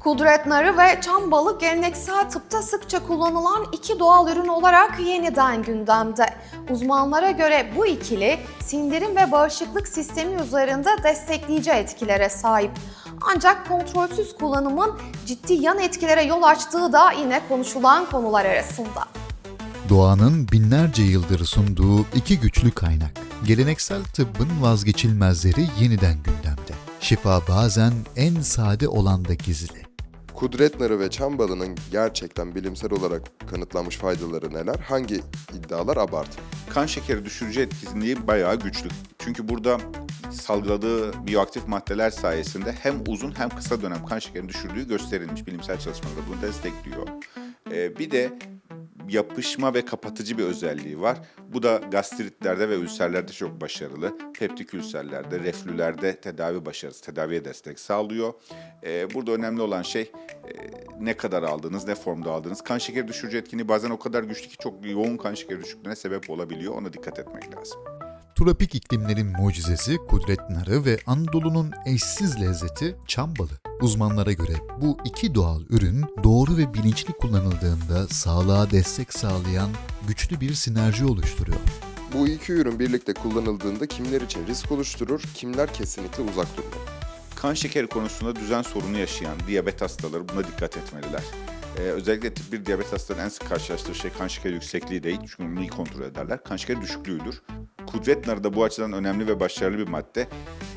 Kudret narı ve çam balı geleneksel tıpta sıkça kullanılan iki doğal ürün olarak yeniden gündemde. Uzmanlara göre bu ikili sindirim ve bağışıklık sistemi üzerinde destekleyici etkilere sahip. Ancak kontrolsüz kullanımın ciddi yan etkilere yol açtığı da yine konuşulan konular arasında. Doğanın binlerce yıldır sunduğu iki güçlü kaynak. Geleneksel tıbbın vazgeçilmezleri yeniden gündemde. Şifa bazen en sade olan da gizli. Kudret narı ve çam balının gerçekten bilimsel olarak kanıtlanmış faydaları neler? Hangi iddialar abartı? kan şekeri düşürücü etkinliği bayağı güçlü. Çünkü burada salgıladığı biyoaktif maddeler sayesinde hem uzun hem kısa dönem kan şekerini düşürdüğü gösterilmiş. Bilimsel çalışmalar bunu destekliyor. Ee, bir de yapışma ve kapatıcı bir özelliği var. Bu da gastritlerde ve ülserlerde çok başarılı. Peptik ülserlerde, reflülerde tedavi başarısı, tedaviye destek sağlıyor. Ee, burada önemli olan şey e, ne kadar aldığınız, ne formda aldığınız. Kan şekeri düşürücü etkinliği bazen o kadar güçlü ki çok yoğun kan şekeri düşüklüğüne sebep olabiliyor. Ona dikkat etmek lazım. Tropik iklimlerin mucizesi kudret narı ve Anadolu'nun eşsiz lezzeti çam balı. Uzmanlara göre bu iki doğal ürün doğru ve bilinçli kullanıldığında sağlığa destek sağlayan güçlü bir sinerji oluşturuyor. Bu iki ürün birlikte kullanıldığında kimler için risk oluşturur, kimler kesinlikle uzak durmalı? Kan şekeri konusunda düzen sorunu yaşayan diyabet hastaları buna dikkat etmeliler. Ee, özellikle tip 1 diyabet hastalarının en sık karşılaştığı şey kan şekeri yüksekliği değil. Çünkü bunu iyi kontrol ederler. Kan şekeri düşüklüğüdür. Kudret narı da bu açıdan önemli ve başarılı bir madde.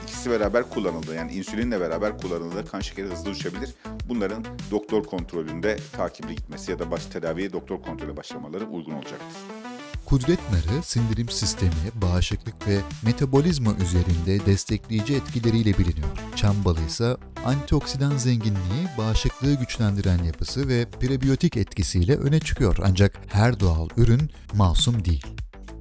İkisi beraber kullanıldı. Yani insülinle beraber kullanıldığında kan şekeri hızlı düşebilir. Bunların doktor kontrolünde takipli gitmesi ya da baş tedaviye doktor kontrolü başlamaları uygun olacaktır. Kudret narı sindirim sistemi, bağışıklık ve metabolizma üzerinde destekleyici etkileriyle biliniyor. Çam balı ise antioksidan zenginliği, bağışıklığı güçlendiren yapısı ve prebiyotik etkisiyle öne çıkıyor. Ancak her doğal ürün masum değil.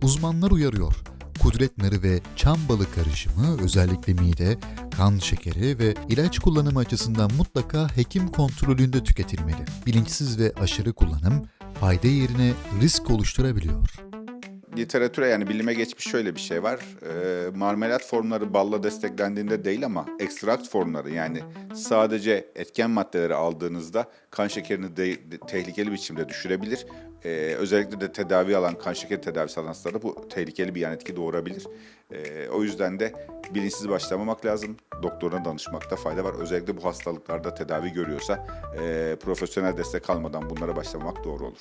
Uzmanlar uyarıyor. Kudret narı ve çam balı karışımı özellikle mide, kan şekeri ve ilaç kullanımı açısından mutlaka hekim kontrolünde tüketilmeli. Bilinçsiz ve aşırı kullanım fayda yerine risk oluşturabiliyor. Literatüre yani bilime geçmiş şöyle bir şey var. Ee, marmelat formları balla desteklendiğinde değil ama ekstrakt formları yani sadece etken maddeleri aldığınızda kan şekerini de, de- tehlikeli biçimde düşürebilir. Ee, özellikle de tedavi alan, kan şekeri tedavisi alan hastalarda bu tehlikeli bir yan etki doğurabilir. Ee, o yüzden de bilinçsiz başlamamak lazım. Doktoruna danışmakta fayda var. Özellikle bu hastalıklarda tedavi görüyorsa e, profesyonel destek almadan bunlara başlamamak doğru olur.